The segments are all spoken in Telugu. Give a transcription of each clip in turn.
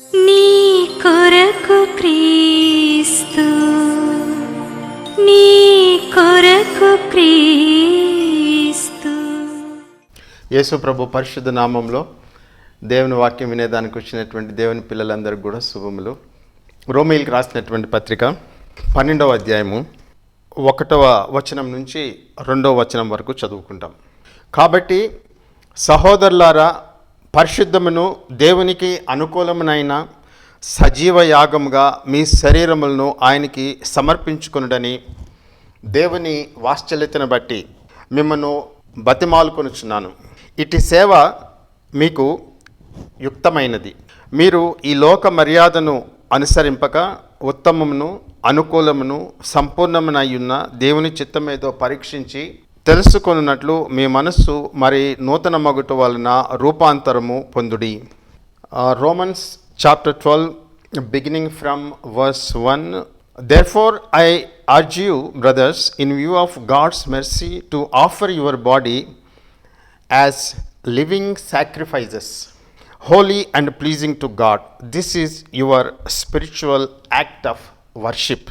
నీ కొరకు క్రీస్తు నీ కొరకు క్రీస్తు. యేసు ప్రభు పరిశుద్ధ నామంలో దేవుని వాక్యం వినేదానికి వచ్చినటువంటి దేవుని పిల్లలందరికీ కూడా శుభములు. రోమిల్కి రాసినటువంటి పత్రిక పన్నెండవ అధ్యాయము ఒకటవ వచనం నుంచి రెండవ వచనం వరకు చదువుకుంటాం. కాబట్టి సహోదరులారా పరిశుద్ధమును దేవునికి అనుకూలమునైన సజీవ యాగముగా మీ శరీరములను ఆయనకి సమర్పించుకునుడని దేవుని వాత్సల్యతను బట్టి మిమ్మను బతిమాలుకొనుచున్నాను. ఇటు సేవ మీకు యుక్తమైనది. మీరు ఈ లోక మర్యాదను అనుసరింపక ఉత్తమమును అనుకూలమును సంపూర్ణమునయ్యున్న దేవుని చిత్తమేదో పరీక్షించి తెలుసుకున్నట్లు మీ మనస్సు మరి నూతన మగుటు వలన రూపాంతరము పొందుడి. Romans chapter twelve beginning from verse one. Therefore I urge you brothers in view of God's mercy to offer your body as living sacrifices holy and pleasing to God this is your spiritual act of worship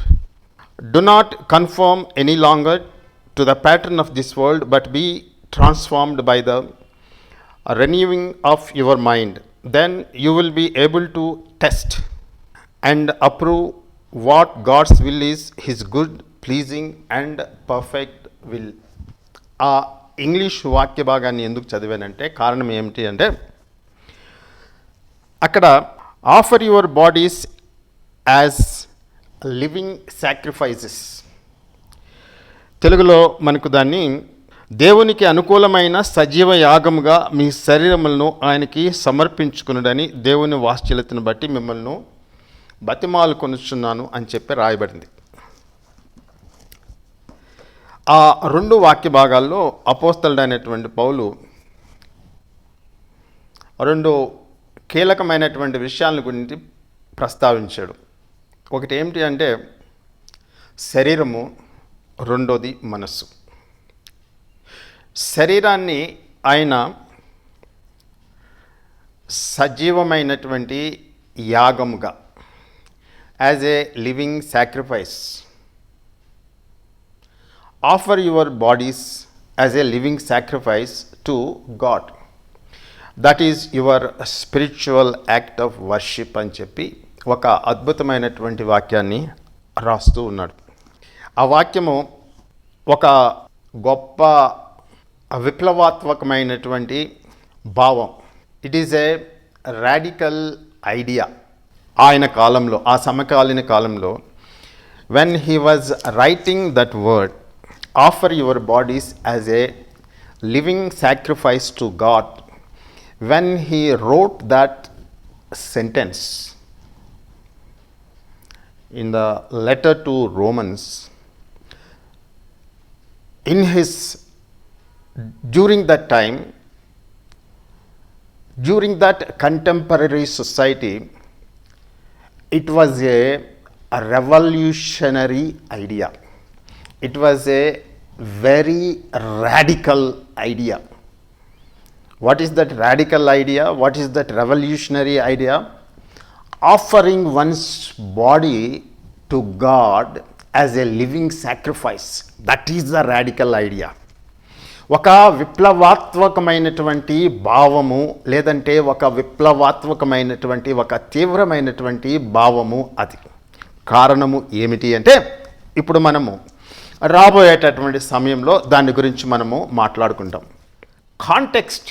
do not conform any longer to the pattern of this world, but be transformed by the renewing of your mind. Then you will be able to test and approve what God's will is, His good, pleasing and perfect will. ఆ ఇంగ్లీష్ వాక్య భాగాన్ని ఎందుకు చదివానంటే కారణం ఏమిటి అంటే అక్కడ offer your bodies as living sacrifices తెలుగులో మనకు దాన్ని దేవునికి అనుకూలమైన సజీవ యాగముగా మీ శరీరములను ఆయనకి సమర్పించుకునుడని దేవుని వాశ్చల్యతను బట్టి మిమ్మల్ని బతిమాలు కొనుచున్నాను అని చెప్పి రాయబడింది. ఆ రెండు వాక్య భాగాల్లో అపోస్తలుడైనటువంటి పౌలు రెండు కీలకమైనటువంటి విషయాల గురించి ప్రస్తావించాడు. ఒకటి ఏమిటి అంటే శరీరము రెండోది మనస్సు. శరీరాన్ని ఆయన సజీవమైనటువంటి యాగముగా as a living sacrifice offer your bodies as a living sacrifice to God. That is your spiritual act of worship అని చెప్పి ఒక అద్భుతమైనటువంటి వాక్యాన్ని రాస్తూ ఉన్నాడు. ఆ వాక్యము ఒక గొప్ప విప్లవాత్మకమైనటువంటి భావం. It is a radical idea ఆయన కాలంలో ఆ సమకాలీన కాలంలో when he was writing that word offer your bodies as a living sacrifice to God when he wrote that sentence in the letter to Romans in his during that time, during that contemporary society, it was a, a revolutionary idea. It was a very radical idea. What is that radical idea? What is that revolutionary idea? offering one's body to God as a living sacrifice that is the radical idea ఒక విప్లవాత్మకమైనటువంటి భావము లేదంటే ఒక విప్లవాత్మకమైనటువంటి ఒక తీవ్రమైనటువంటి భావము అది. కారణము ఏమిటి అంటే ఇప్పుడు మనము రాబోయేటటువంటి సమయంలో దాని గురించి మనము మాట్లాడుకుంటాం. కాంటెక్స్ట్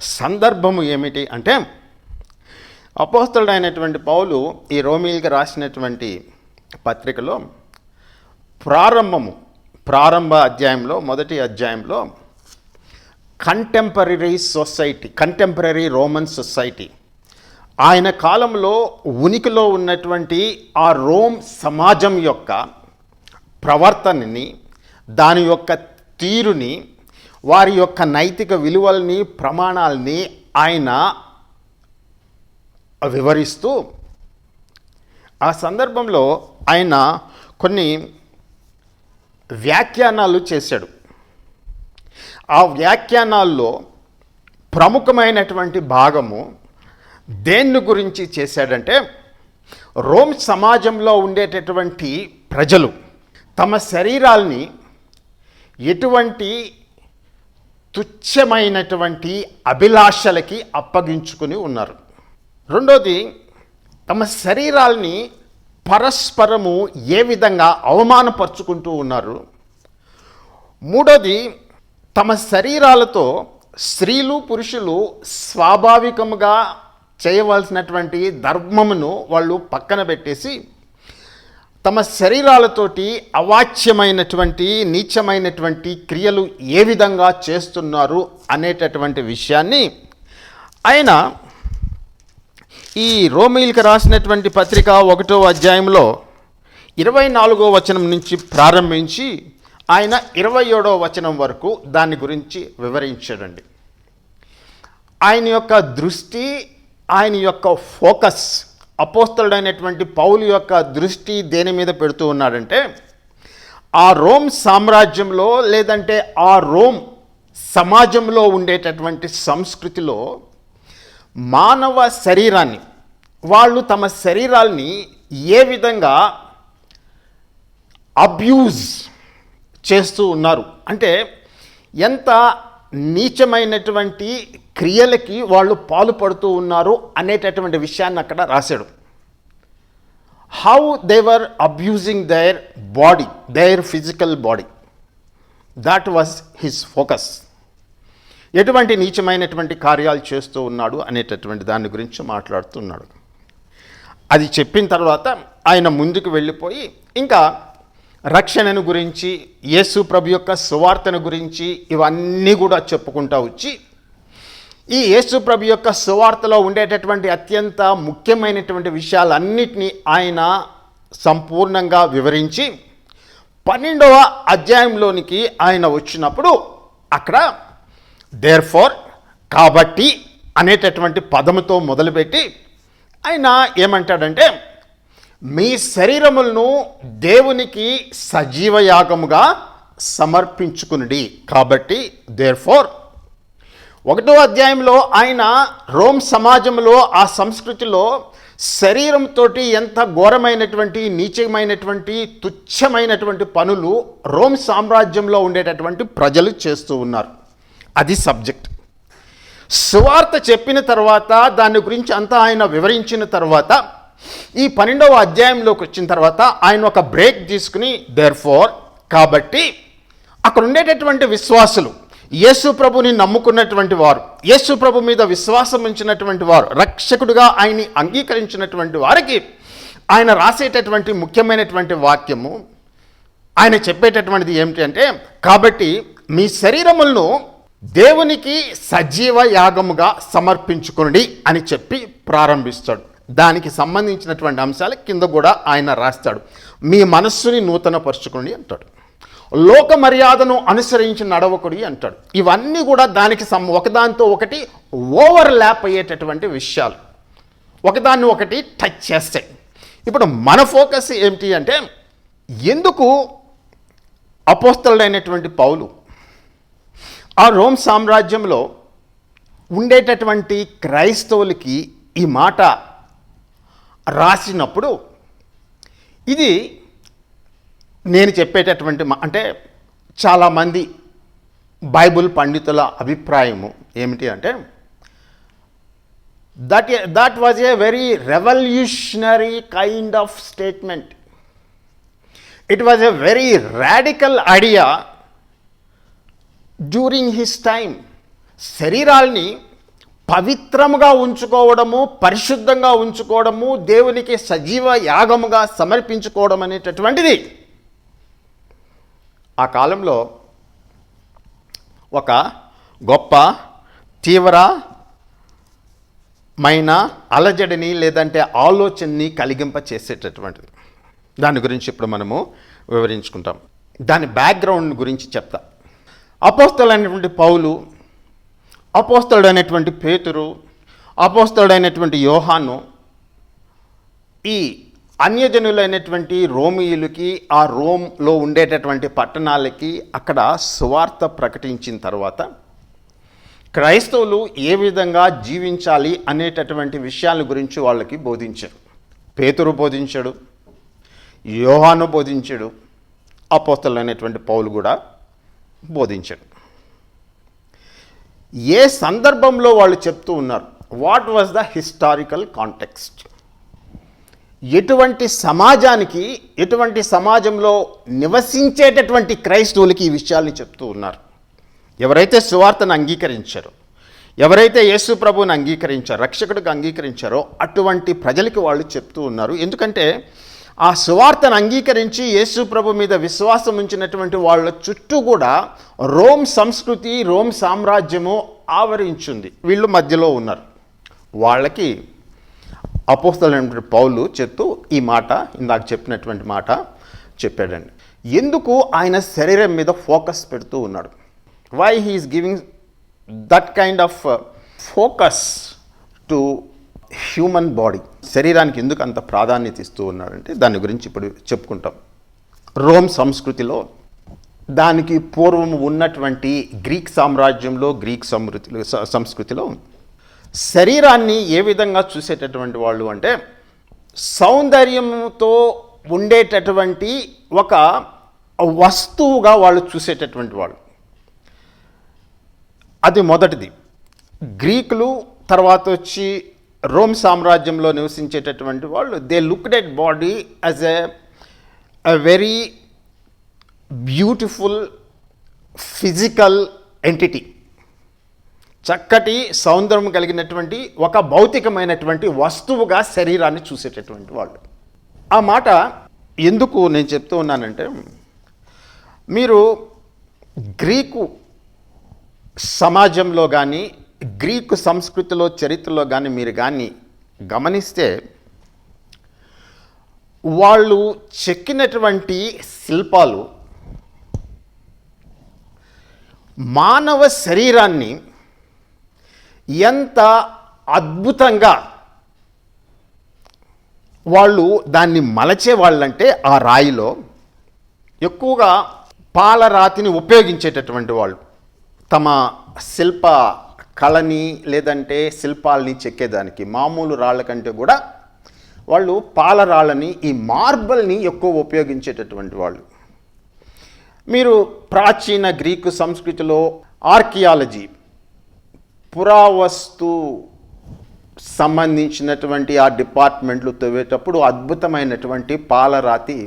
సందర్భము ఏమిటి అంటే అపోస్తలుడైనటువంటి పౌలు ఈ రోమిల్కి రాసినటువంటి పత్రికలో ప్రారంభము ప్రారంభ అధ్యాయంలో మొదటి అధ్యాయంలో contemporary society contemporary Roman society ఆయన కాలంలో ఉనికిలో ఉన్నటువంటి ఆ రోమ్ సమాజం యొక్క ప్రవర్తనని దాని యొక్క తీరుని వారి యొక్క నైతిక విలువల్ని ప్రమాణాలని ఆయన వివరిస్తూ ఆ సందర్భంలో ఆయన కొన్ని వ్యాఖ్యానాలు చేశాడు. ఆ వ్యాఖ్యానాల్లో ప్రముఖమైనటువంటి భాగము దేన్ని గురించి చేశాడంటే రోమ్ సమాజంలో ఉండేటటువంటి ప్రజలు తమ శరీరాల్ని ఎటువంటి తుచ్చమైనటువంటి అభిలాషలకి అప్పగించుకుని ఉన్నారు. రెండోది తమ శరీరాల్ని పరస్పరము ఏ విధంగా అవమానపరుచుకుంటూ ఉన్నారు? మూడోది తమ శరీరాలతో స్త్రీలు పురుషులు స్వాభావికముగా చేయవలసినటువంటి ధర్మమును వాళ్ళు పక్కన పెట్టేసి తమ శరీరాలతోటి అవాచ్యమైనటువంటి నీచమైనటువంటి క్రియలు ఏ విధంగా చేస్తున్నారు అనేటటువంటి విషయాన్ని ఆయన ఈ రోమిల్కి రాసినటువంటి పత్రిక ఒకటో అధ్యాయంలో ఇరవై నాలుగో వచనం నుంచి ప్రారంభించి ఆయన ఇరవై ఏడో వచనం వరకు దాని గురించి వివరించాడండి. ఆయన యొక్క దృష్టి ఆయన యొక్క ఫోకస్ అపోస్తలుడైనటువంటి పౌలు యొక్క దృష్టి దేని మీద పెడుతూ ఉన్నాడంటే ఆ రోమ్ సామ్రాజ్యంలో లేదంటే ఆ రోమ్ సమాజంలో ఉండేటటువంటి సంస్కృతిలో మానవ శరీరాన్ని వాళ్ళు తమ శరీరాల్ని ఏ విధంగా అబ్యూజ్ చేస్తూ ఉన్నారు? అంటే ఎంత నీచమైనటువంటి క్రియలకి వాళ్ళు పాల్పడుతూ ఉన్నారు అనేటటువంటి విషయాన్ని అక్కడ రాశాడు. How they were abusing their body their physical body that was his focus ఎటువంటి నీచమైనటువంటి కార్యాలు చేస్తూ ఉన్నాడు అనేటటువంటి దాని గురించి మాట్లాడుతున్నాడు. అది చెప్పిన తర్వాత ఆయన ముందుకు వెళ్ళిపోయి ఇంకా రక్షణను గురించి యేసు ప్రభు యొక్క సువార్తను గురించి ఇవన్నీ కూడా చెప్పుకుంటా వచ్చి ఈ యేసు ప్రభు యొక్క సువార్తలో ఉండేటటువంటి అత్యంత ముఖ్యమైనటువంటి విషయాలన్నిటినీ ఆయన సంపూర్ణంగా వివరించి పన్నెండవ అధ్యాయంలోనికి ఆయన వచ్చినప్పుడు అక్కడ దేర్ ఫోర్ కాబట్టి అనేటటువంటి పదముతో మొదలుపెట్టి ఆయన ఏమంటాడంటే మీ శరీరములను దేవునికి సజీవయాగముగా సమర్పించుకునుడి. కాబట్టి దేర్ ఫోర్ ఒకటో అధ్యాయంలో ఆయన రోమ్ సమాజంలో ఆ సంస్కృతిలో శరీరంతో ఎంత ఘోరమైనటువంటి నీచమైనటువంటి తుచ్చమైనటువంటి పనులు రోమ్ సామ్రాజ్యంలో ఉండేటటువంటి ప్రజలు చేస్తూ ఉన్నారు. అది సబ్జెక్ట్. సువార్త చెప్పిన తర్వాత దాని గురించి అంతా ఆయన వివరించిన తర్వాత ఈ పన్నెండవ అధ్యాయంలోకి వచ్చిన తర్వాత ఆయన ఒక బ్రేక్ తీసుకుని దేర్ ఫోర్ కాబట్టి అక్కడ ఉండేటటువంటి విశ్వాసులు యేసు ప్రభుని నమ్ముకున్నటువంటి వారు యేసు ప్రభు మీద విశ్వాసం ఉంచినటువంటి వారు రక్షకుడుగా ఆయన్ని అంగీకరించినటువంటి వారికి ఆయన రాసేటటువంటి ముఖ్యమైనటువంటి వాక్యము ఆయన చెప్పేటటువంటిది ఏమిటి అంటే కాబట్టి మీ శరీరములను దేవునికి సజీవ యాగముగా సమర్పించుకుని అని చెప్పి ప్రారంభిస్తాడు. దానికి సంబంధించినటువంటి అంశాలు కింద కూడా ఆయన రాస్తాడు. మీ మనస్సుని నూతనపరుచుకుని అంటాడు. లోక మర్యాదను అనుసరించి నడవకుడి అంటాడు. ఇవన్నీ కూడా దానికి సం ఒకదానితో ఒకటి ఓవర్ ల్యాప్ అయ్యేటటువంటి విషయాలు. ఒకదాన్ని ఒకటి టచ్ చేస్తాయి. ఇప్పుడు మన ఫోకస్ ఏమిటి అంటే ఎందుకు అపోస్తలైనటువంటి పౌలు ఆ రోమ్ సామ్రాజ్యంలో ఉండేటటువంటి క్రైస్తవులకి ఈ మాట రాసినప్పుడు ఇది నేను చెప్పేటటువంటి అంటే చాలామంది బైబుల్ పండితుల అభిప్రాయము ఏమిటి అంటే that that was a very revolutionary kind of statement it was a very radical idea during his time శరీరాల్ని పవిత్రముగా ఉంచుకోవడము పరిశుద్ధంగా ఉంచుకోవడము దేవునికి సజీవ యాగముగా సమర్పించుకోవడం అనేటటువంటిది. ఆ కాలంలో ఒక గొప్ప తీవ్రమైన అలజడిని లేదంటే ఆలోచనని కలిగింప చేసేటటువంటిది దాని గురించి ఇప్పుడు మనము వివరించుకుంటాం. దాని బ్యాక్గ్రౌండ్ గురించి చెప్తా. అపోస్తలైనటువంటి పౌలు అపోస్తలుడైనటువంటి పేతురు అపోస్తలుడైనటువంటి యోహాను ఈ అన్యజనులైనటువంటి రోమియులకి ఆ రోమ్లో ఉండేటటువంటి పట్టణాలకి అక్కడ సువార్త ప్రకటించిన తర్వాత క్రైస్తవులు ఏ విధంగా జీవించాలి అనేటటువంటి విషయాల గురించి వాళ్ళకి బోధించారు. పేతురు బోధించాడు యోహాను బోధించాడు అపోస్తలు అనేటువంటి పౌలు కూడా బోధించాడు. ఏ సందర్భంలో వాళ్ళు చెప్తూ ఉన్నారు? What was the historical context ఎటువంటి సమాజానికి ఎటువంటి సమాజంలో నివసించేటటువంటి క్రైస్తవులకి ఈ విషయాల్ని చెప్తూ ఉన్నారు? ఎవరైతే సువార్తను అంగీకరించారో ఎవరైతే యేసు ప్రభువుని అంగీకరించారో రక్షకుడికి అంగీకరించారో అటువంటి ప్రజలకి వాళ్ళు చెప్తూ ఉన్నారు. ఎందుకంటే ఆ సువార్తను అంగీకరించి యేసు ప్రభు మీద విశ్వాసం ఉంచినటువంటి వాళ్ళ చుట్టూ కూడా రోమ్ సంస్కృతి రోమ్ సామ్రాజ్యము ఆవరించింది. వీళ్ళు మధ్యలో ఉన్నారు. వాళ్ళకి అపోస్తలైనటువంటి పౌలు చెప్తూ ఈ మాట ఇందాక చెప్పినటువంటి మాట చెప్పాడండి. ఎందుకు ఆయన శరీరం మీద ఫోకస్ పెడుతూ ఉన్నాడు? Why he is giving that kind of focus to human body శరీరానికి ఎందుకు అంత ప్రాధాన్యత ఇస్తూ ఉన్నాడంటే దాని గురించి ఇప్పుడు చెప్పుకుంటాం. రోమ్ సంస్కృతిలో దానికి పూర్వం ఉన్నటువంటి గ్రీక్ సామ్రాజ్యంలో గ్రీక్ సమృతిలో సంస్కృతిలో శరీరాన్ని ఏ విధంగా చూసేటటువంటి వాళ్ళు అంటే సౌందర్యంతో ఉండేటటువంటి ఒక వస్తువుగా వాళ్ళు చూసేటటువంటి వాళ్ళు. అది మొదటిది. గ్రీకులు తర్వాత వచ్చి రోమ్ సామ్రాజ్యంలో నివసించేటటువంటి వాళ్ళు they look at body as a very beautiful physical entity చక్కటి సౌందర్యం కలిగినటువంటి ఒక భౌతికమైనటువంటి వస్తువుగా శరీరాన్ని చూసేటటువంటి వాళ్ళు. ఆ మాట ఎందుకు నేను చెప్తూ ఉన్నానంటే మీరు గ్రీకు సమాజంలో కానీ గ్రీకు సంస్కృతిలో చరిత్రలో కానీ మీరు కానీ గమనిస్తే వాళ్ళు చెక్కినటువంటి శిల్పాలు మానవ శరీరాన్ని ఎంత అద్భుతంగా వాళ్ళు దాన్ని మలచే వాళ్ళంటే ఆ రాయిలో ఎక్కువగా పాలరాతిని ఉపయోగించేటటువంటి వాళ్ళు. తమ శిల్ప కళని లేదంటే శిల్పాలని చెక్కేదానికి. మామూలు రాళ్ళ కంటే కూడా వాళ్ళు పాలరాళ్ళని ఈ మార్బల్ని ఎక్కువ ఉపయోగించేటటువంటి వాళ్ళు. మీరు ప్రాచీన గ్రీకు సంస్కృతిలో ఆర్కియాలజీ పురావస్తు సంబంధించినటువంటి ఆ డిపార్ట్మెంట్లు తవ్వేటప్పుడు అద్భుతమైనటువంటి పాలరాతి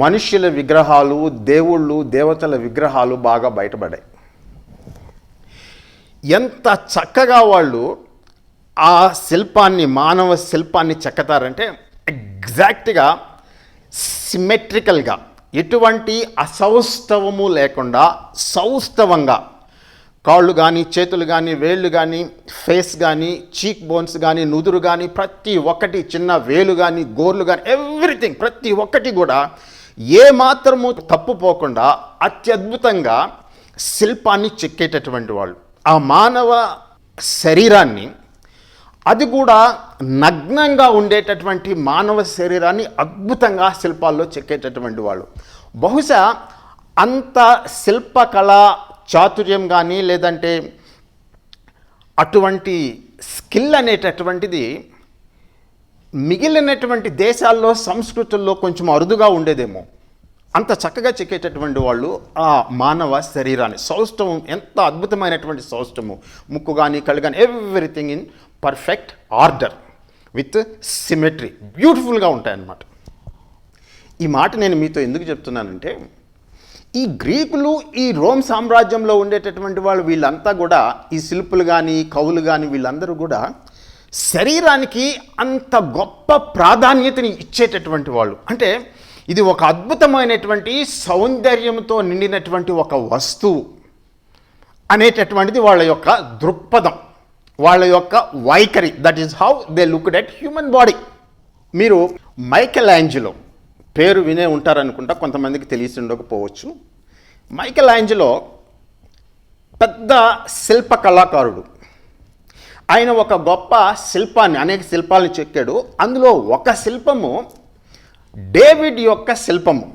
మనుష్యుల విగ్రహాలు దేవుళ్ళు దేవతల విగ్రహాలు బాగా బయటపడాయి. ఎంత చక్కగా వాళ్ళు ఆ శిల్పాన్ని మానవ శిల్పాన్ని చెక్కతారంటే ఎగ్జాక్ట్గా సిమెట్రికల్గా ఎటువంటి అసౌస్తవము లేకుండా సౌస్తవంగా కాళ్ళు కానీ చేతులు కానీ వేళ్ళు కానీ ఫేస్ కానీ చీక్ బోన్స్ కానీ నుదురు కానీ ప్రతి ఒక్కటి చిన్న వేలు కానీ గోర్లు కానీ ఎవ్రీథింగ్ ప్రతి ఒక్కటి కూడా ఏ మాత్రము తప్పుపోకుండా అత్యద్భుతంగా శిల్పాన్ని చెక్కేటటువంటి వాళ్ళు. ఆ మానవ శరీరాన్ని అది కూడా నగ్నంగా ఉండేటటువంటి మానవ శరీరాన్ని అద్భుతంగా శిల్పాల్లో చెక్కేటటువంటి వాళ్ళు. బహుశా అంత శిల్పకళ చాతుర్యం కానీ లేదంటే అటువంటి స్కిల్ అనేటటువంటిది మిగిలినటువంటి దేశాల్లో సంస్కృతుల్లో కొంచెం అరుదుగా ఉండేదేమో. అంత చక్కగా చెక్కేటటువంటి వాళ్ళు ఆ మానవ శరీరాన్ని సౌష్టవం ఎంత అద్భుతమైనటువంటి సౌష్టము ముక్కు కానీ కళ్ళు కానీ everything in perfect order with symmetry బ్యూటిఫుల్గా ఉంటాయన్నమాట. ఈ మాట నేను మీతో ఎందుకు చెప్తున్నానంటే ఈ గ్రీకులు ఈ రోమ్ సామ్రాజ్యంలో ఉండేటటువంటి వాళ్ళు వీళ్ళంతా కూడా ఈ శిల్పులు కానీ కవులు కానీ వీళ్ళందరూ కూడా శరీరానికి అంత గొప్ప ప్రాధాన్యతని ఇచ్చేటటువంటి వాళ్ళు. అంటే ఇది ఒక అద్భుతమైనటువంటి సౌందర్యంతో నిండినటువంటి ఒక వస్తువు అనేటటువంటిది వాళ్ళ యొక్క దృక్పథం వాళ్ళ యొక్క వైఖరి. That is how they looked at human body మీరు మైకెల్ యాంజిలో పేరు వినే ఉంటారనుకుంటా కొంతమందికి తెలిసి ఉండకపోవచ్చు. మైకెల్ యాంజిలో పెద్ద శిల్ప కళాకారుడు. ఆయన ఒక గొప్ప శిల్పాన్ని అనేక శిల్పాలను చెక్కాడు. అందులో ఒక శిల్పము డేవిడ్ యొక్క శిల్పము.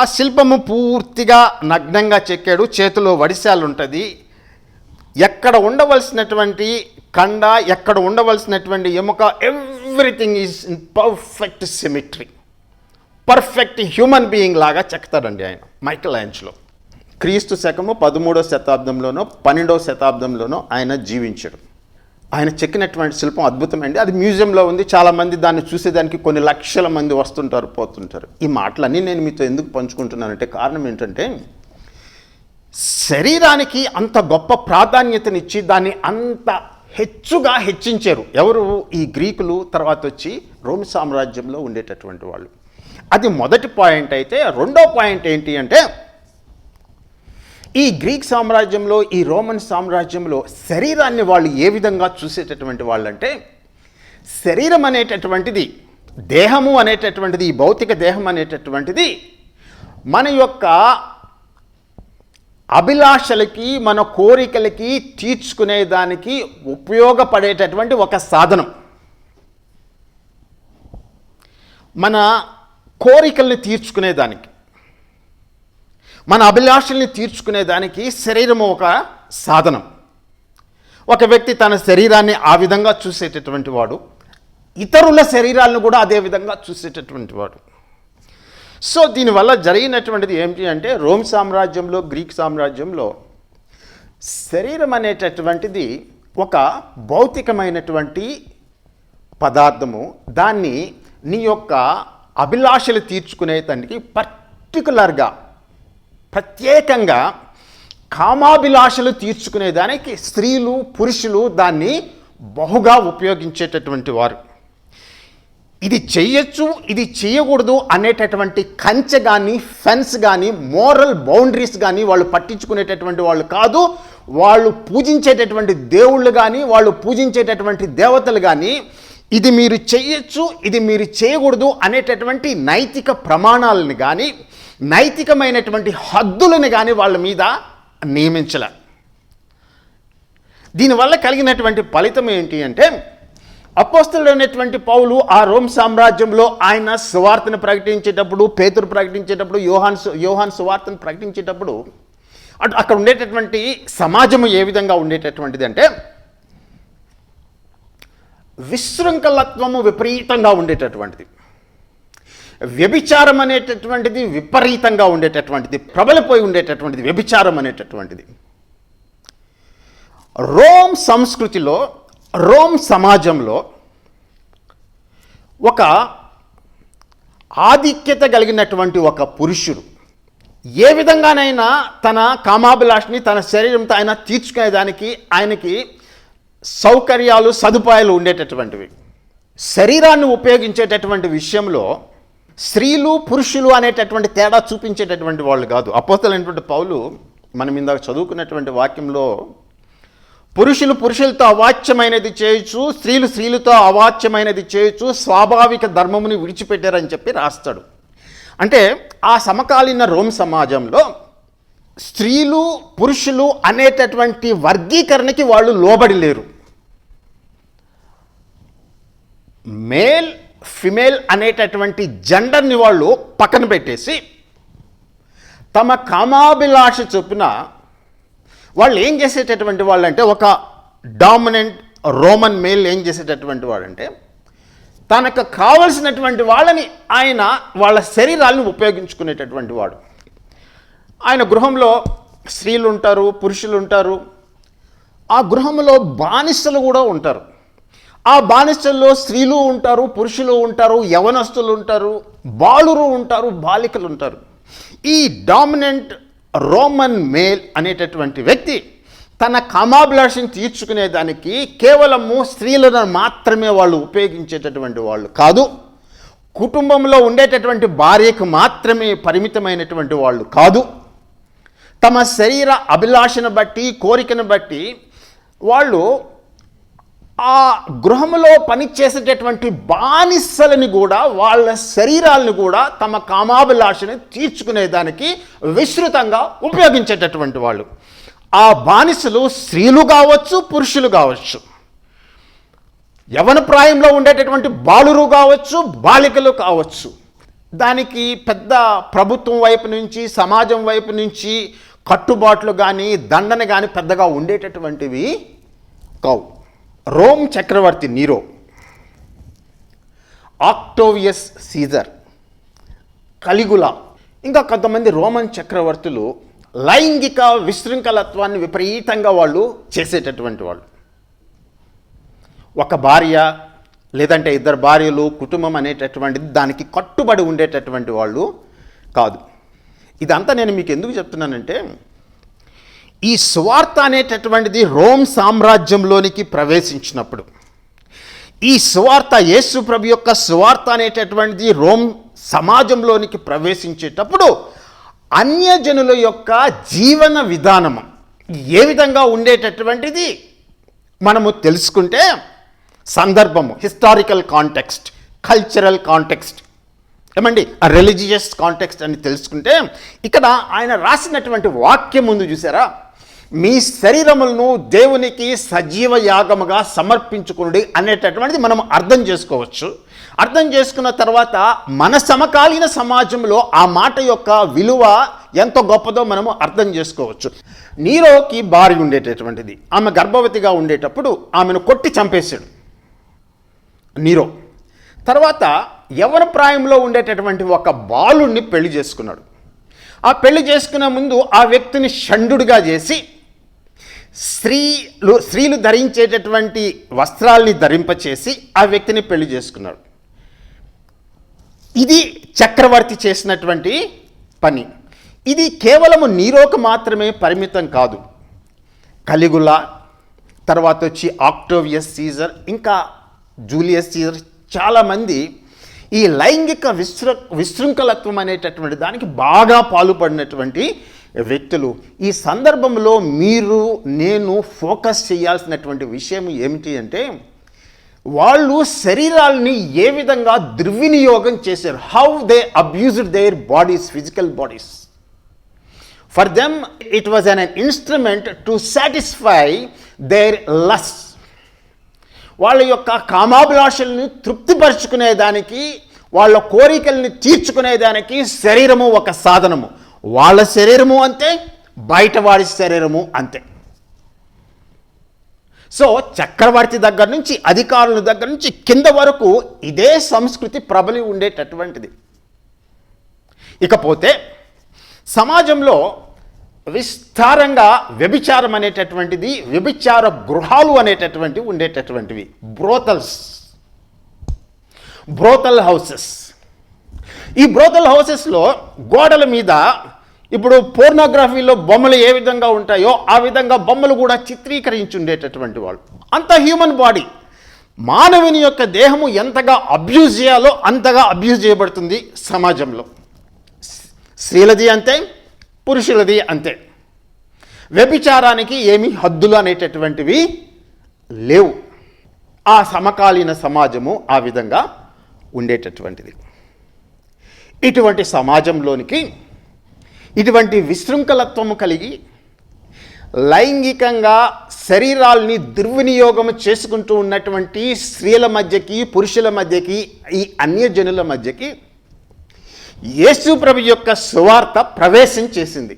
ఆ శిల్పము పూర్తిగా నగ్నంగా చెక్కాడు చేతిలో వడిశాలు ఉంటుంది ఎక్కడ ఉండవలసినటువంటి కండ ఎక్కడ ఉండవలసినటువంటి ఎముక everything is in perfect symmetry perfect human being లాగా చెక్తాడండి ఆయన మైకల్ యాంచ్లో క్రీస్తు శకము పదమూడో శతాబ్దంలోనో పన్నెండవ శతాబ్దంలోనో ఆయన జీవించాడు. ఆయన చెక్కినటువంటి శిల్పం అద్భుతమండి. అది మ్యూజియంలో ఉంది. చాలామంది దాన్ని చూసేదానికి కొన్ని లక్షల మంది వస్తుంటారు పోతుంటారు. ఈ మాటలన్నీ నేను మీతో ఎందుకు పంచుకుంటున్నానంటే కారణం ఏంటంటే శరీరానికి అంత గొప్ప ప్రాధాన్యతనిచ్చి దాన్ని అంత హెచ్చుగా హెచ్చించారు. ఎవరు? ఈ గ్రీకులు తర్వాత వచ్చి రోమ్ సామ్రాజ్యంలో ఉండేటటువంటి వాళ్ళు. అది మొదటి పాయింట్ అయితే రెండో పాయింట్ ఏంటి అంటే ఈ గ్రీక్ సామ్రాజ్యంలో ఈ రోమన్ సామ్రాజ్యంలో శరీరాన్ని వాళ్ళు ఏ విధంగా చూసేటటువంటి వాళ్ళంటే శరీరం అనేటటువంటిది దేహము అనేటటువంటిది ఈ భౌతిక దేహం అనేటటువంటిది మన యొక్క అభిలాషలకి మన కోరికలకి తీర్చుకునే దానికి ఉపయోగపడేటటువంటి ఒక సాధనం. మన కోరికల్ని తీర్చుకునేదానికి. మన అభిలాషల్ని తీర్చుకునేదానికి శరీరము ఒక సాధనం. ఒక వ్యక్తి తన శరీరాన్ని ఆ విధంగా చూసేటటువంటి వాడు ఇతరుల శరీరాలను కూడా అదే విధంగా చూసేటటువంటి వాడు. సో దీనివల్ల జరిగినటువంటిది ఏంటి అంటే రోమ్ సామ్రాజ్యంలో గ్రీక్ సామ్రాజ్యంలో శరీరం అనేటటువంటిది ఒక భౌతికమైనటువంటి పదార్థము. దాన్ని నీ యొక్క అభిలాషలు తీర్చుకునే దానికి పర్టికులర్గా ప్రత్యేకంగా కామాభిలాషలు తీర్చుకునేదానికి స్త్రీలు పురుషులు దాన్ని బహుగా ఉపయోగించేటటువంటి వారు. ఇది చెయ్యొచ్చు ఇది చేయకూడదు అనేటటువంటి కంచె కానీ ఫెన్స్ కానీ మోరల్ బౌండరీస్ కానీ వాళ్ళు పట్టించుకునేటటువంటి వాళ్ళు కాదు. వాళ్ళు పూజించేటటువంటి దేవుళ్ళు కానీ వాళ్ళు పూజించేటటువంటి దేవతలు కానీ ఇది మీరు చేయొచ్చు ఇది మీరు చేయకూడదు అనేటటువంటి నైతిక ప్రమాణాలను కానీ నైతికమైనటువంటి హద్దులను కానీ వాళ్ళ మీద నియమించలే. దీనివల్ల కలిగినటువంటి ఫలితం ఏంటి అంటే అపోస్తులైనటువంటి పౌలు ఆ రోమ్ సామ్రాజ్యంలో ఆయన సువార్తను ప్రకటించేటప్పుడు పేతురు ప్రకటించేటప్పుడు యోహాన్ యోహాన్ సువార్తను ప్రకటించేటప్పుడు అటు అక్కడ ఉండేటటువంటి సమాజము ఏ విధంగా ఉండేటటువంటిది అంటే విశృంఖలత్వము విపరీతంగా ఉండేటటువంటిది. వ్యభిచారం అనేటటువంటిది విపరీతంగా ఉండేటటువంటిది ప్రబలిపోయి ఉండేటటువంటిది వ్యభిచారం అనేటటువంటిది. రోమ్ సంస్కృతిలో రోమ్ సమాజంలో ఒక ఆధిక్యత కలిగినటువంటి ఒక పురుషుడు ఏ విధంగానైనా తన కామాభిలాషని తన శరీరంతో ఆయన తీర్చుకునేదానికి ఆయనకి సౌకర్యాలు సదుపాయాలు ఉండేటటువంటివి. శరీరాన్ని ఉపయోగించేటటువంటి విషయంలో స్త్రీలు పురుషులు అనేటటువంటి తేడా చూపించేటటువంటి వాళ్ళు కాదు. అపోతలైనటువంటి పౌలు మనం ఇందాక చదువుకున్నటువంటి వాక్యంలో పురుషులు పురుషులతో అవాచ్యమైనది చేయొచ్చు స్త్రీలు స్త్రీలతో అవాచ్యమైనది చేయొచ్చు స్వాభావిక ధర్మముని విడిచిపెట్టారని చెప్పి రాస్తాడు. అంటే ఆ సమకాలీన రోమ్ సమాజంలో స్త్రీలు పురుషులు అనేటటువంటి వర్గీకరణకి వాళ్ళు లోబడి లేరు. మేల్ ఫిమేల్ అనేటటువంటి జెండర్ని వాళ్ళు పక్కన పెట్టేసి తమ కామాభిలాష చొప్పున వాళ్ళు ఏం చేసేటటువంటి వాళ్ళు అంటే ఒక డామినెంట్ రోమన్ మేల్ ఏం చేసేటటువంటి వాడంటే తనకు కావలసినటువంటి వాళ్ళని ఆయన వాళ్ళ శరీరాలను ఉపయోగించుకునేటటువంటి వాడు. ఆయన గృహంలో స్త్రీలు ఉంటారు పురుషులు ఉంటారు ఆ గృహంలో బానిసలు కూడా ఉంటారు. ఆ బానిసల్లో స్త్రీలు ఉంటారు పురుషులు ఉంటారు యవనస్తులు ఉంటారు బాలురు ఉంటారు బాలికలు ఉంటారు. ఈ డామినెంట్ రోమన్ మేల్ అనేటటువంటి వ్యక్తి తన కామాభిలాషను తీర్చుకునేదానికి కేవలము స్త్రీలను మాత్రమే వాళ్ళు ఉపయోగించేటటువంటి వాళ్ళు కాదు. కుటుంబంలో ఉండేటటువంటి భార్యకు మాత్రమే పరిమితమైనటువంటి వాళ్ళు కాదు. తమ శరీర అభిలాషను బట్టి కోరికను బట్టి వాళ్ళు ఆ గృహంలో పనిచేసేటటువంటి బానిసలని కూడా వాళ్ళ శరీరాలను కూడా తమ కామాభిలాషని తీర్చుకునేదానికి విస్తృతంగా ఉపయోగించేటటువంటి వాళ్ళు. ఆ బానిసలు స్త్రీలు కావచ్చు పురుషులు కావచ్చు. యవన ప్రాయంలో ఉండేటటువంటి బాలురు కావచ్చు బాలికలు కావచ్చు. దానికి పెద్ద ప్రభుత్వం వైపు నుంచి సమాజం వైపు నుంచి కట్టుబాట్లు కానీ దండన కానీ పెద్దగా ఉండేటటువంటివి కావు. రోమ్ చక్రవర్తి నీరో ఆక్టోవియస్ సీజర్ కలిగుల ఇంకా కొంతమంది రోమన్ చక్రవర్తులు లైంగిక విశృంఖలత్వాన్ని విపరీతంగా వాళ్ళు చేసేటటువంటి వాళ్ళు. ఒక భార్య లేదంటే ఇద్దరు భార్యలు కుటుంబం అనేటటువంటిది దానికి కట్టుబడి ఉండేటటువంటి వాళ్ళు కాదు. ఇదంతా నేను మీకు ఎందుకు చెప్తున్నానంటే ఈ స్వార్థ అనేటటువంటిది రోమ్ సామ్రాజ్యంలోనికి ప్రవేశించినప్పుడు. ఈ సువార్త యేసు ప్రభు యొక్క సువార్త అనేటటువంటిది రోమ్ సమాజంలోనికి ప్రవేశించేటప్పుడు అన్యజనుల యొక్క జీవన విధానము ఏ విధంగా ఉండేటటువంటిది మనము తెలుసుకుంటే సందర్భము హిస్టారికల్ కాంటెక్స్ట్ కల్చరల్ కాంటెక్స్ట్ ఏమండి? రిలీజియస్ కాంటెక్స్ట్ అని తెలుసుకుంటే ఇక్కడ ఆయన రాసినటువంటి వాక్యం ముందు చూసారా? మీ శరీరములను దేవునికి సజీవ యాగముగా సమర్పించుకునుడి అనేటటువంటిది మనం అర్థం చేసుకోవచ్చు. అర్థం చేసుకున్న తర్వాత మన సమకాలీన సమాజంలో ఆ మాట యొక్క విలువ ఎంత గొప్పదో మనము అర్థం చేసుకోవచ్చు. నీరోకి భార్య ఉండేటటువంటిది. ఆమె గర్భవతిగా ఉండేటప్పుడు ఆమెను కొట్టి చంపేశాడు. నీరో. తర్వాత ఎవరి ప్రాయంలో ఉండేటటువంటి ఒక బాలుణ్ణి పెళ్ళి చేసుకున్నాడు. ఆ పెళ్ళి చేసుకునే ముందు ఆ వ్యక్తిని షండుడిగా చేసి స్త్రీలు స్త్రీలు ధరించేటటువంటి వస్త్రాల్ని ధరింపచేసి ఆ వ్యక్తిని పెళ్ళి చేసుకున్నాడు. ఇది చక్రవర్తి చేసినటువంటి పని. ఇది కేవలము నీరోకు మాత్రమే పరిమితం కాదు. కలిగుల తర్వాత వచ్చి ఆక్టోవియస్ సీజర్ ఇంకా జూలియస్ సీజర్ చాలామంది ఈ లైంగిక విశృ విశృంఖలత్వం అనేటటువంటి దానికి బాగా పాల్పడినటువంటి వ్యక్తులు. ఈ సందర్భంలో మీరు నేను ఫోకస్ చేయాల్సినటువంటి విషయం ఏమిటి అంటే వాళ్ళు శరీరాల్ని ఏ విధంగా దుర్వినియోగం చేశారు? How they abused their bodies physical bodies for them it was an instrument to satisfy their lust వాళ్ళ యొక్క కామాభిలాషల్ని తృప్తిపరుచుకునేదానికి వాళ్ళ కోరికల్ని తీర్చుకునేదానికి శరీరము ఒక సాధనము. వాళ్ళ శరీరము అంతే బయట వాడి శరీరము అంతే. సో చక్రవర్తి దగ్గర నుంచి అధికారుల దగ్గర నుంచి కింద వరకు ఇదే సంస్కృతి ప్రబలి ఉండేటటువంటిది. ఇకపోతే సమాజంలో విస్తారంగా వ్యభిచారం అనేటటువంటిది వ్యభిచార గృహాలు అనేటటువంటివి ఉండేటటువంటివి. బ్రోతల్స్ బ్రోతల్ హౌసెస్ ఈ బ్రోతల్ హౌసెస్లో గోడల మీద ఇప్పుడు పోర్నోగ్రఫీలో బొమ్మలు ఏ విధంగా ఉంటాయో ఆ విధంగా బొమ్మలు కూడా చిత్రీకరించి ఉండేటటువంటి వాళ్ళు. అంత హ్యూమన్ బాడీ మానవుని యొక్క దేహము ఎంతగా అబ్యూజ్ చేయాలో అంతగా అబ్యూజ్ చేయబడుతుంది సమాజంలో. స్త్రీలది అంతే పురుషులది అంతే. వ్యభిచారానికి ఏమి హద్దులు అనేటటువంటివి లేవు. ఆ సమకాలీన సమాజము ఆ విధంగా ఉండేటటువంటిది. ఇటువంటి సమాజంలోనికి ఇటువంటి విశృంఖలత్వము కలిగి లైంగికంగా శరీరాల్ని దుర్వినియోగం చేసుకుంటూ ఉన్నటువంటి స్త్రీల మధ్యకి పురుషుల మధ్యకి ఈ అన్యజనుల మధ్యకి యేసు ప్రభు యొక్క సువార్త ప్రవేశం చేసింది.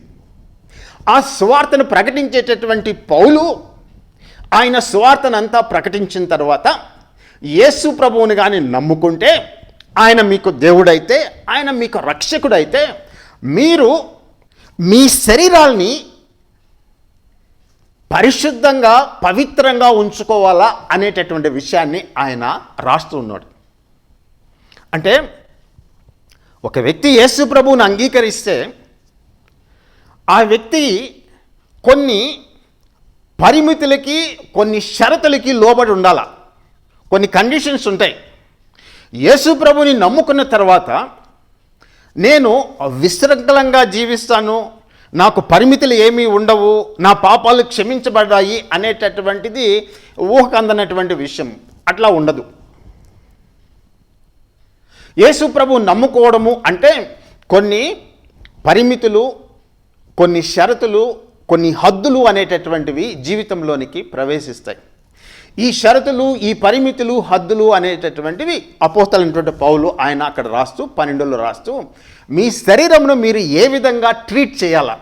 ఆ సువార్తను ప్రకటించేటటువంటి పౌలు ఆయన సువార్తనంతా ప్రకటించిన తర్వాత యేసు ప్రభువుని కానీ నమ్ముకుంటే ఆయన మీకు దేవుడైతే ఆయన మీకు రక్షకుడైతే మీరు మీ శరీరాల్ని పరిశుద్ధంగా పవిత్రంగా ఉంచుకోవాలా అనేటటువంటి విషయాన్ని ఆయన రాస్తూ ఉన్నాడు. అంటే ఒక వ్యక్తి యేసు ప్రభువుని అంగీకరిస్తే ఆ వ్యక్తి కొన్ని పరిమితులకి కొన్ని షరతులకి లోబడి ఉండాల? కొన్ని కండిషన్స్ ఉంటాయి. యేసు ప్రభుని నమ్ముకున్న తర్వాత నేను విశృంఖలంగా జీవిస్తాను నాకు పరిమితులు ఏమీ ఉండవు నా పాపాలు క్షమించబడ్డాయి అనేటటువంటిది ఊహకు అందనటువంటి విషయం. అట్లా ఉండదు. యేసు ప్రభు నమ్ముకోవడము అంటే కొన్ని పరిమితులు కొన్ని షరతులు కొన్ని హద్దులు అనేటటువంటివి జీవితంలోనికి ప్రవేశిస్తాయి. ఈ షరతులు ఈ పరిమితులు హద్దులు అనేటటువంటివి అపోస్తలైనటువంటి పౌలు ఆయన అక్కడ రాస్తూ పన్నెండులో రాస్తూ మీ శరీరమును మీరు ఏ విధంగా ట్రీట్ చేయాలా?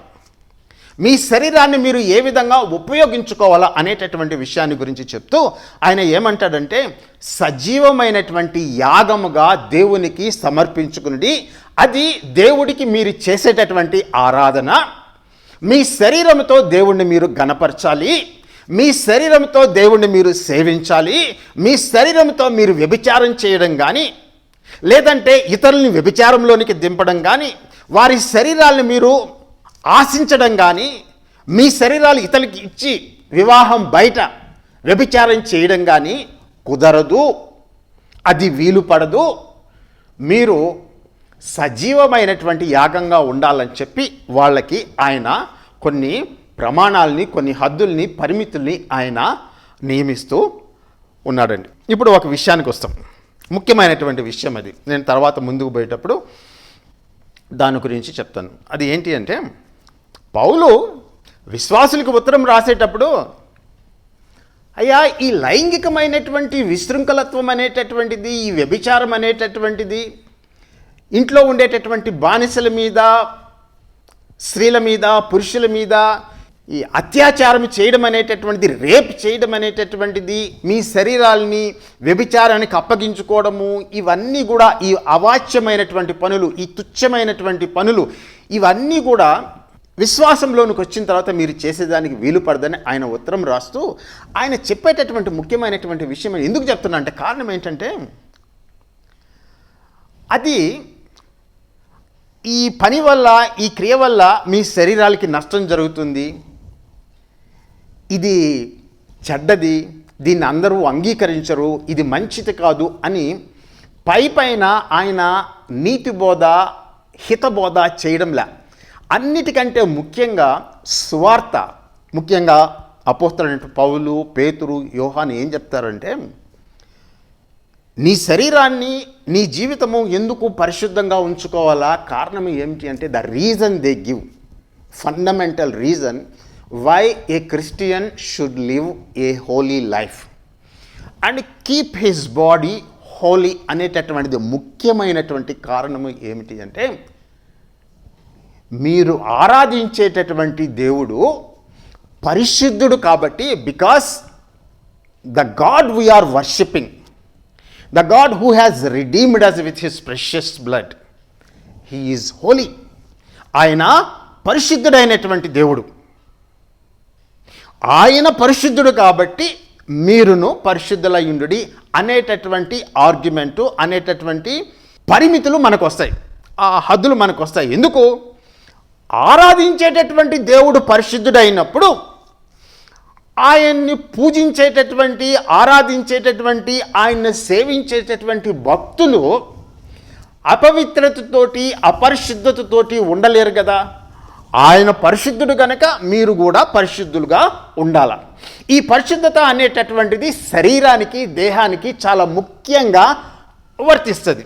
మీ శరీరాన్ని మీరు ఏ విధంగా ఉపయోగించుకోవాలా అనేటటువంటి విషయాన్ని గురించి చెప్తూ ఆయన ఏమంటాడంటే సజీవమైనటువంటి యాగముగా దేవునికి సమర్పించుకుని అది దేవుడికి మీరు చేసేటటువంటి ఆరాధన. మీ శరీరంతో దేవుణ్ణి మీరు గనపరచాలి మీ శరీరంతో దేవుణ్ణి మీరు సేవించాలి మీ శరీరంతో మీరు వ్యభిచారం చేయడం కానీ లేదంటే ఇతరుల్ని వ్యభిచారంలోనికి దింపడం కానీ వారి శరీరాలను మీరు ఆశించడం కానీ మీ శరీరాలు ఇతరులకి ఇచ్చి వివాహం బయట వ్యభిచారం చేయడం కానీ కుదరదు అది వీలు పడదు. మీరు సజీవమైనటువంటి యాగంగా ఉండాలని చెప్పి వాళ్ళకి ఆయన కొన్ని ప్రమాణాలని కొన్ని హద్దుల్ని పరిమితుల్ని ఆయన నియమిస్తూ ఉన్నాడండి. ఇప్పుడు ఒక విషయానికి వస్తాం. ముఖ్యమైనటువంటి విషయం అది. నేను తర్వాత ముందుకు పోయేటప్పుడు దాని గురించి చెప్తాను. అది ఏంటి అంటే పౌలు విశ్వాసులకు ఉత్తరం రాసేటప్పుడు అయ్యా ఈ లైంగికమైనటువంటి విశృంఖలత్వం అనేటటువంటిది ఈ వ్యభిచారం అనేటటువంటిది ఇంట్లో ఉండేటటువంటి బానిసల మీద స్త్రీల మీద పురుషుల మీద ఈ అత్యాచారం చేయడం అనేటటువంటిది రేప్ చేయడం అనేటటువంటిది మీ శరీరాల్ని వ్యభిచారానికి అప్పగించుకోవడము ఇవన్నీ కూడా ఈ అవాచ్యమైనటువంటి పనులు ఈ తుచ్చమైనటువంటి పనులు ఇవన్నీ కూడా విశ్వాసంలోనికి వచ్చిన తర్వాత మీరు చేసేదానికి వీలు పడదని ఆయన ఉత్తరం రాస్తూ ఆయన చెప్పేటటువంటి ముఖ్యమైనటువంటి విషయం ఎందుకు చెప్తున్నా అంటే కారణం ఏంటంటే అది ఈ పని వల్ల ఈ క్రియ వల్ల మీ శరీరాలకి నష్టం జరుగుతుంది. ఇది చెడ్డది దీన్ని అందరూ అంగీకరించరు ఇది మంచిది కాదు అని పై పైన ఆయన నీతి బోధ హితబోధ చేయడంలా. అన్నిటికంటే ముఖ్యంగా స్వార్థ ముఖ్యంగా అపోస్తలంటే పౌలు పేతురు యోహాన్ ఏం చెప్తారంటే నీ శరీరాన్ని నీ జీవితము ఎందుకు పరిశుద్ధంగా ఉంచుకోవాలా? కారణం ఏమిటి అంటే the reason they give fundamental reason why a Christian should live a holy life and keep his body holy అనేటటువంటిది ముఖ్యమైనటువంటి కారణము ఏమిటి అంటే మీరు ఆరాధించేటటువంటి దేవుడు పరిశుద్ధుడు కాబట్టి because the God we are worshipping the God who has redeemed us with his precious blood he is holy ఆయన పరిశుద్ధుడైనటువంటి దేవుడు. ఆయన పరిశుద్ధుడు కాబట్టి మీరును పరిశుద్ధులయ్యుండు అనేటటువంటి ఆర్గ్యుమెంటు అనేటటువంటి పరిమితులు మనకు వస్తాయి ఆ హద్దులు మనకు వస్తాయి ఎందుకు? ఆరాధించేటటువంటి దేవుడు పరిశుద్ధుడైనప్పుడు ఆయన్ని పూజించేటటువంటి ఆరాధించేటటువంటి ఆయన్ని సేవించేటటువంటి భక్తులు అపవిత్రతతోటి అపరిశుద్ధతతోటి ఉండలేరు కదా? ఆయన పరిశుద్ధుడు కనుక మీరు కూడా పరిశుద్ధులుగా ఉండాల. ఈ పరిశుద్ధత అనేటటువంటిది శరీరానికి దేహానికి చాలా ముఖ్యంగా వర్తిస్తుంది.